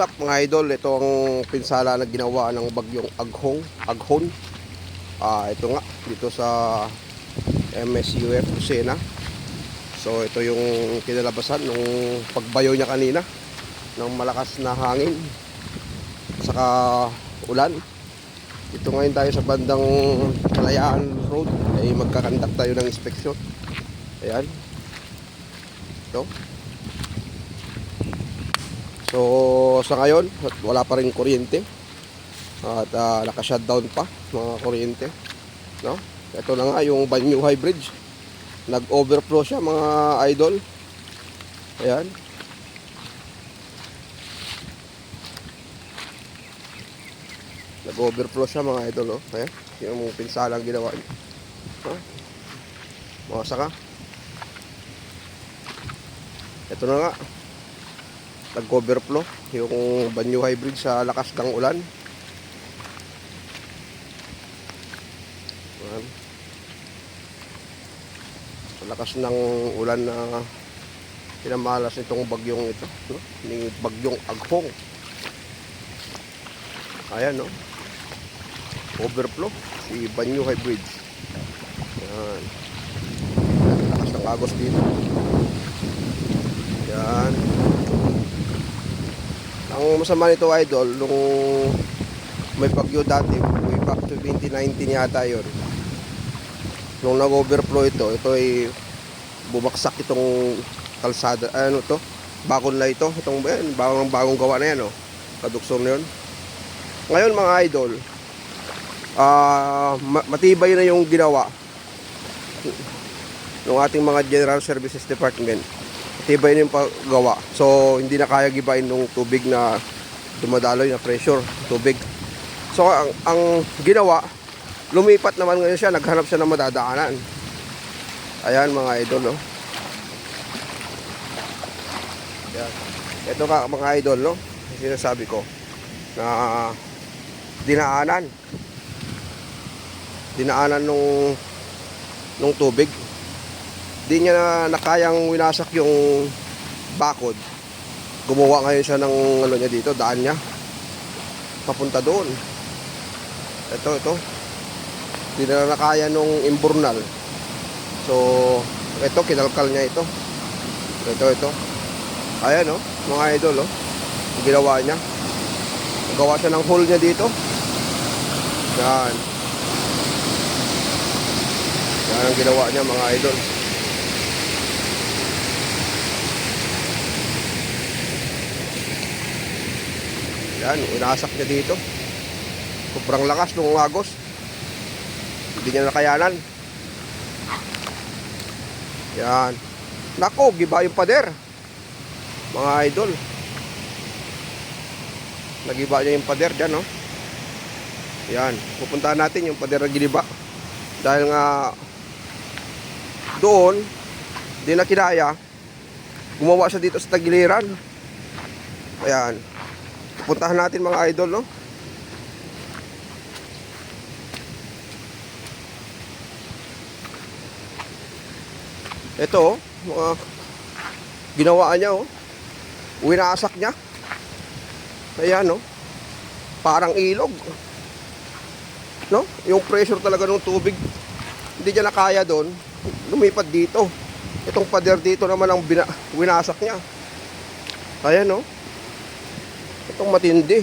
what's up mga idol? Ito ang pinsala na ginawa ng bagyong Aghong, Aghon. Ah, ito nga dito sa MSUF Lucena. So ito yung kinalabasan nung pagbayo niya kanina ng malakas na hangin saka ulan. Ito ngayon tayo sa bandang Kalayaan Road ay magkakandak tayo ng inspeksyon. Ayan. Ito. So sa ngayon, wala pa rin kuryente. At uh, naka-shutdown pa mga kuryente. No? Ito na nga yung Banyu High Bridge. Nag-overflow siya mga idol. Ayan. Nag-overflow siya mga idol. Oh. Ayan. Yung pinsalang ginawa niya. Oh. Mawasa ka. Ito na nga nag-overflow yung Banyo Hybrid sa lakas ng ulan. Ayan. Sa lakas ng ulan na pinamalas itong bagyong ito, no? Ni bagyong Aghong. Ayan, no? Overflow si Banyo Hybrid. Ayan. Lakas ng agos dito. Yan. Ang masama nito idol, nung may bagyo dati, way back to 2019 yata yun. Nung nag-overflow ito, ito ay bumagsak itong kalsada, ano to, bakon na ito, itong yan, bagong, bagong gawa na yan, oh. Kaduksong na yun. Ngayon mga idol, ah ma- matibay na yung ginawa ng ating mga General Services Department tibay na yung paggawa. So, hindi na kaya gibain ng tubig na dumadaloy na pressure, tubig. So, ang, ang ginawa, lumipat naman ngayon siya, naghanap siya ng madadaanan. Ayan mga idol, no? Ayan. Ito ka mga idol, no? Sinasabi ko na dinaanan. Dinaanan nung nung tubig di niya na nakayang winasak yung bakod. Gumawa ngayon siya ng ano niya dito, daan niya. Papunta doon. Ito, ito. Di na nakaya nung imburnal. So, ito, kinalkal niya ito. Ito, ito. Ayan, oh, mga idol, oh. Yung ginawa niya. Gawa siya ng hole niya dito. Yan. Yan ang ginawa niya, mga idol. Yan, inasak niya dito. Sobrang lakas nung agos. Hindi niya nakayanan. Yan. Nako, giba yung pader. Mga idol. Nagiba niya yung pader dyan, no? Yan. Pupuntahan natin yung pader na giniba. Dahil nga doon, di na kinaya. Gumawa siya dito sa tagiliran. Ayan. Puntahan natin mga idol, no? Ito, oh, mga ginawa niya, oh. Winasak niya. Ayan, no? Parang ilog. No? Yung pressure talaga ng tubig, hindi niya nakaya doon. Lumipad dito. Itong pader dito naman ang winasak niya. Ayan, no? Itong matindi.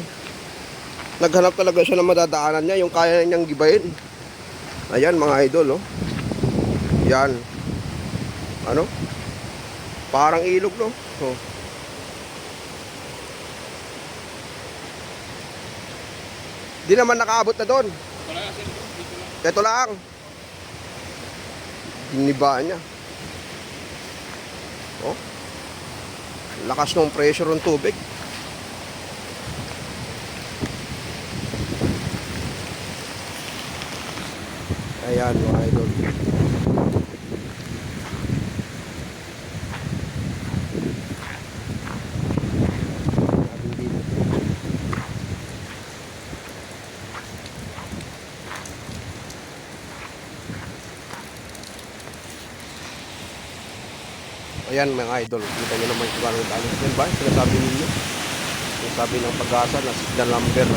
Naghanap talaga siya ng madadaanan niya, yung kaya niyang gibayin. Ayan mga idol, oh. Yan. Ano? Parang ilog, no? Oh. Di naman nakaabot na doon. Ito lang. Dinibaan niya. Oh. Lakas ng pressure ng tubig. Ayan mga idol. Ayan mga idol, kita nyo naman kung ano daan. Yan ba? Sinasabi ninyo. Yung sabi ng pag-asa na signal number 2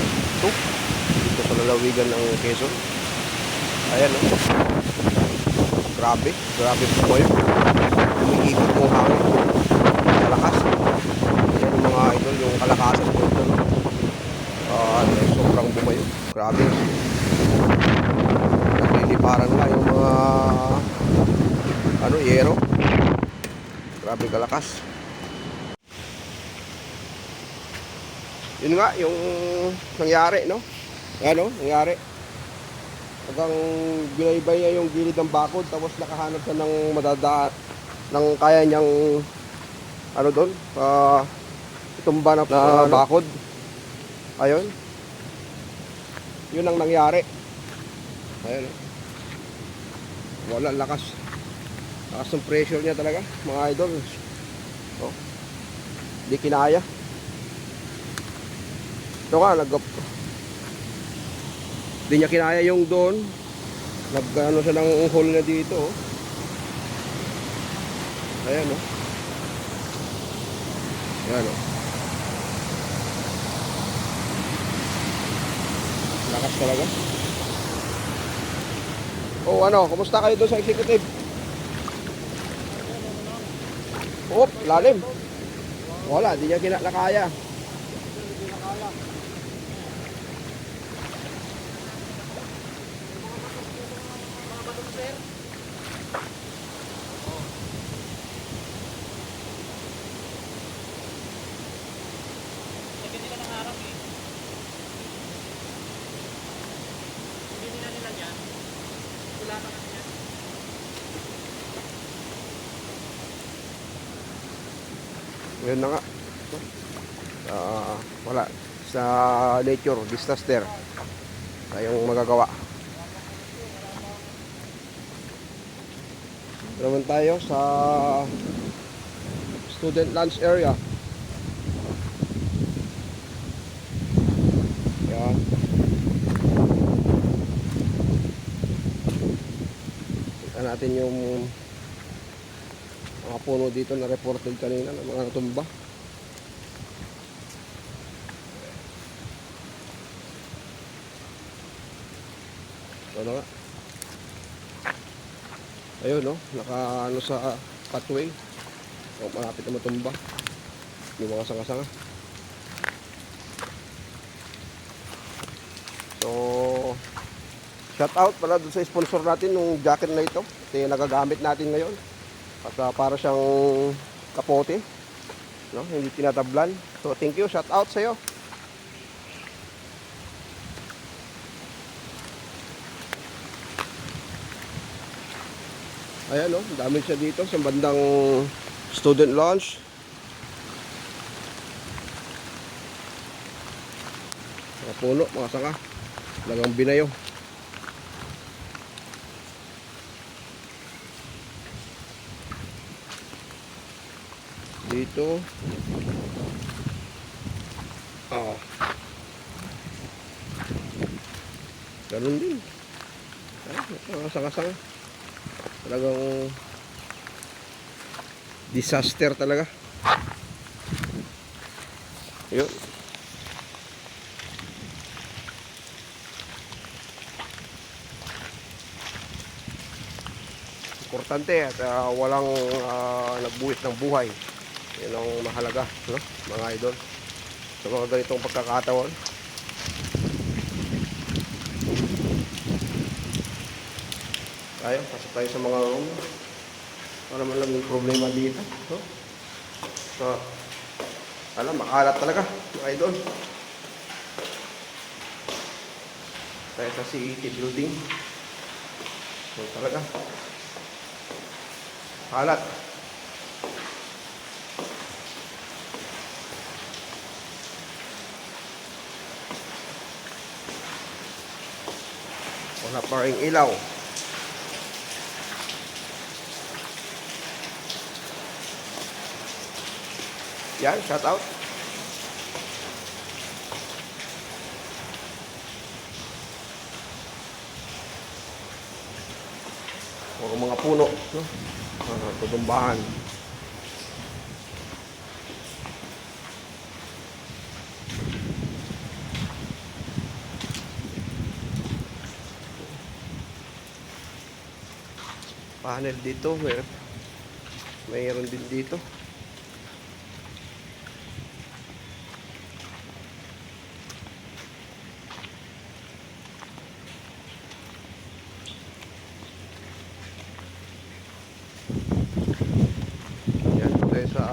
dito sa lalawigan ng Quezon. Ayan oh. Grabe, grabe po kayo. Umiikot yung hangin. Malakas. Ayan yung mga idol, yung kalakasan po ito. Ah, sobrang bumayo. Grabe. Nagliliparan nga yung mga ano, yero. Grabe kalakas. Yun nga, yung nangyari, no? Ano, nangyari. Hanggang binaybay niya yung gilid ng bakod, tapos nakahanap siya ng madada ng kaya niyang ano doon, ah itumba na, na bakod. Ayun. Yun ang nangyari. Ayun. Wala lakas. Lakas ng pressure niya talaga, mga idol. Oh. Di kinaya. Ito ka, nag Di niya kinaya yung doon. Nag ano siya ng hole na dito. Oh. Ayan oh. Ayan oh. Lakas talaga. Oh, ano, kumusta kayo doon sa executive? Op, lalim. Wala, di niya kinakaya. Lagyan nila ng harap eh. Hindi nila nilagyan. Wala pa kasi yan. Yun na nga. Ah, wala. Sa nature, disaster. Tayong magagawa. Naman tayo sa student lunch area. Yan. Tignan natin yung puno dito na reported kanina ng mga natumba. Ito na nga. Ayun no, naka ano sa pathway. O malapit na matumba. Yung mga sanga-sanga. So, shout out pala dun sa sponsor natin nung jacket na ito. Ito yung nagagamit natin ngayon. At ah, para siyang kapote. No? Hindi tinatablan. So thank you. Shout out sa iyo. Ayan no, dami siya dito sa bandang student lounge. Mga puno, mga sanga. Talagang binayo. Dito ah. Ganun din. Ah, sanga-sanga. Talagang disaster talaga. Yun. Importante at ah, walang ah, nagbuhit ng buhay yun ang mahalaga, no? mga idol. Sa mga ganitong pagkakataon. Tayo, pasok tayo sa mga room. Para man lang yung problema dito. No? So, alam, makalat talaga, mga idol. Tayo sa CET building. So, talaga. Kalat. Wala pa rin ilaw. Yan, shout out. Puro mga puno, no? Ah, tudumbahan. Panel dito. Mayroon, mayroon din dito. Yan, tayo sa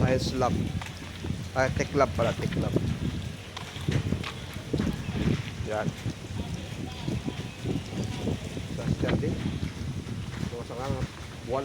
science lab. Ah, tech lab pala, tech lab. Yan. Din. Ito sa buwan.